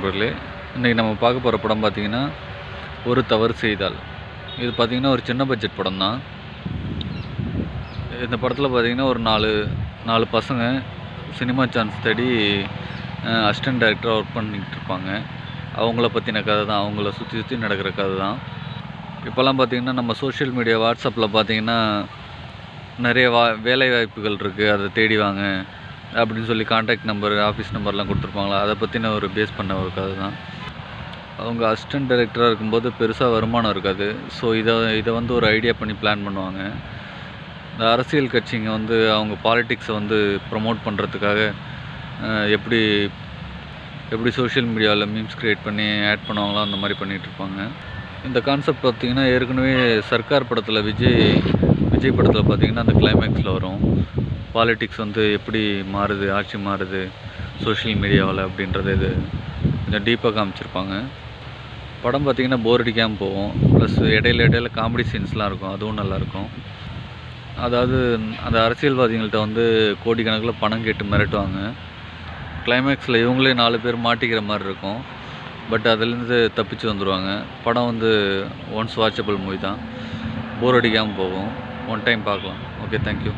நண்பர்களே இன்றைக்கி நம்ம பார்க்க போகிற படம் பார்த்திங்கன்னா ஒரு தவறு செய்தால். இது பார்த்திங்கன்னா ஒரு சின்ன பட்ஜெட் படம் தான். இந்த படத்தில் பார்த்திங்கன்னா ஒரு நாலு நாலு பசங்க சினிமா சான்ஸ் தேடி அசிஸ்டன்ட் டைரக்டராக ஒர்க் பண்ணிக்கிட்டு இருப்பாங்க. அவங்கள பற்றின கதை தான் அவங்கள சுற்றி சுற்றி நடக்கிற கதை தான். இப்போல்லாம் பார்த்திங்கன்னா நம்ம சோஷியல் மீடியா வாட்ஸ்அப்பில் பார்த்திங்கன்னா நிறைய வா வேலை வாய்ப்புகள் இருக்குது அதை தேடி வாங்க. அப்படின்னு சொல்லி காண்டாக்ட் நம்பர் ஆஃபீஸ் நம்பர்லாம் கொடுத்துருப்பாங்களா? அதை பற்றின ஒரு பேஸ் பண்ண ஒரு கதை தான். அவங்க அசிஸ்டன்ட் டைரக்டராக இருக்கும்போது பெருசாக வருமானம் இருக்காது. ஸோ இதை இதை வந்து ஒரு ஐடியா பண்ணி பிளான் பண்ணுவாங்க. இந்த அரசியல் கட்சிங்க வந்து அவங்க பாலிட்டிக்ஸை வந்து ப்ரமோட் பண்ணுறதுக்காக எப்படி எப்படி சோஷியல் மீடியாவில் மீம்ஸ் க்ரியேட் பண்ணி ஆட் பண்ணுவாங்களோ அந்த மாதிரி பண்ணிகிட்ருப்பாங்க இந்த கான்செப்ட் பார்த்திங்கன்னா ஏற்கனவே சர்க்கார் படத்தில் விஜய் விஜய் படத்தில் பார்த்திங்கன்னா அந்த கிளைமேக்ஸில் வரும். பாலிட்டிக்ஸ் வந்து எப்படி மாறுது ஆட்சி மாறுது சோஷியல் மீடியாவில் அப்படின்றது இது கொஞ்சம் டீப்பாக காமிச்சிருப்பாங்க. படம் பார்த்திங்கன்னா போர் அடிக்காமல் போகும். ப்ளஸ் இடையில இடையில காமெடி சீன்ஸ்லாம் இருக்கும். அதுவும் நல்லாயிருக்கும் அதாவது அந்த அரசியல்வாதிகள்கிட்ட வந்து கோடிக்கணக்கில் பணம் கேட்டு மிரட்டுவாங்க. கிளைமேக்ஸில் இவங்களே நாலு பேர் மாட்டிக்கிற மாதிரி இருக்கும். பட் அதுலேருந்து தப்பிச்சு வந்துடுவாங்க படம் வந்து ஒன்ஸ் வாட்சபிள் மூவி தான். போர் அடிக்காமல் போகும். ஒன் டைம் பார்க்கலாம். Okay thank you